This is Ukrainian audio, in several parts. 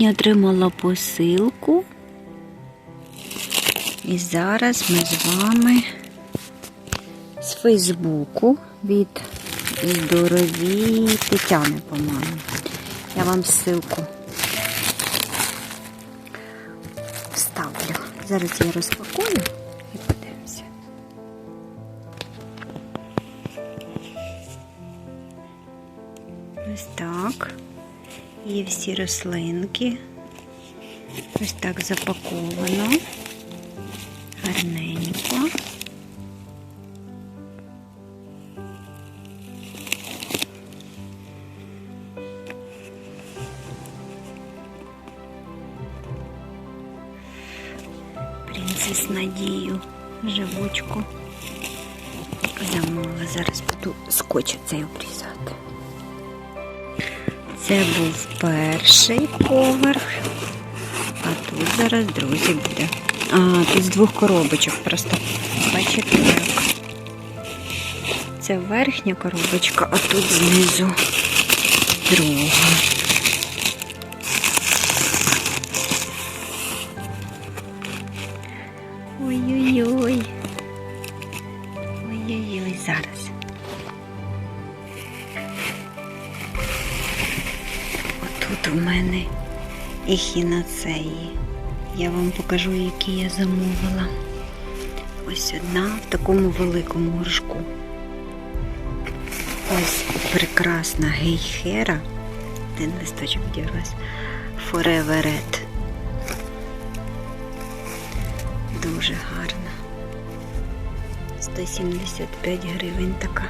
Я отримала посилку. І зараз ми з вами з Фейсбуку від здорові Тетяни, по-моєму. Я вам ссылку вставлю. Зараз я розпакую. Ось так. Є всі рослинки. Ось так запаковано. Гарненько. Принцес Надію живучку. Замовила. Зараз буду скотч цей обрізати. Це був перший поверх, а тут зараз другий буде. А, тут з двох коробочок просто. Бачите як? Це верхня коробочка, а тут знизу друга. Ой-ой-ой. Ой-ой-ой, зараз. Отут у мене ехінацеї. Я вам покажу, які я замовила. Ось одна в такому великому горшку. Ось прекрасна гейхера. Один листочок дірлась. Forever Red. Дуже гарна. 175 гривень така.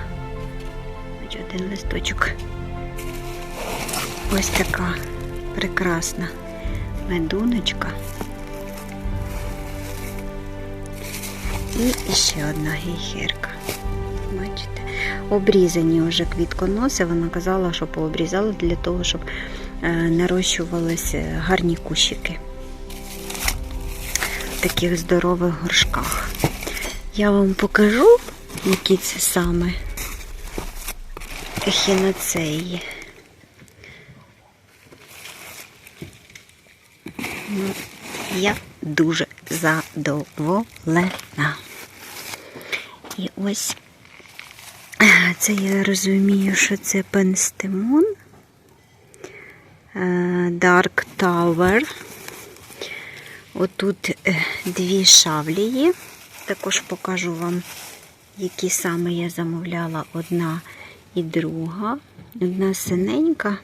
Ось один листочок. Ось така прекрасна медуночка. І ще одна гейхерка. Бачите? Обрізані вже квітконоси. Вона казала, що пообрізала для того, щоб е, нарощувалися гарні кущики в таких здорових горшках. Я вам покажу, які це саме ехінацеї. Я дуже задоволена. І ось е, це я розумію, що це пенстемон е, Dark Tower. Отут е, дві шавлії. Також покажу вам, які саме я замовляла одна і друга. Одна синенька,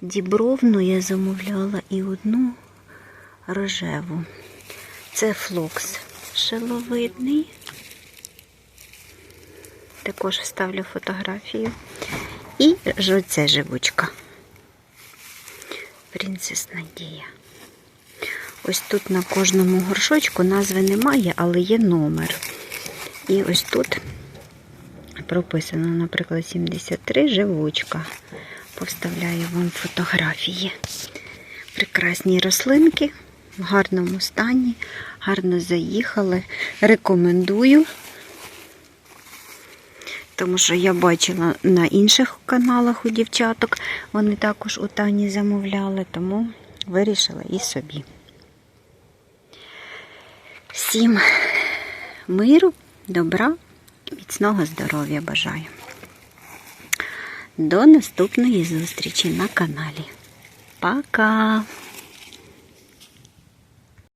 дібровну я замовляла і одну рожеву. Це флокс шиловидний. Також вставлю фотографію. І оце живучка. Принцес Надія. Ось тут на кожному горшочку назви немає, але є номер. І ось тут прописано, наприклад, 73 живучка. Повставляю вам фотографії. Прекрасні рослинки в гарному стані, гарно заїхали. Рекомендую. Тому що я бачила на інших каналах у дівчаток, вони також у Тані замовляли, тому вирішила і собі. Всім миру, добра, міцного здоров'я бажаю. До наступної зустрічі на каналі. Пока!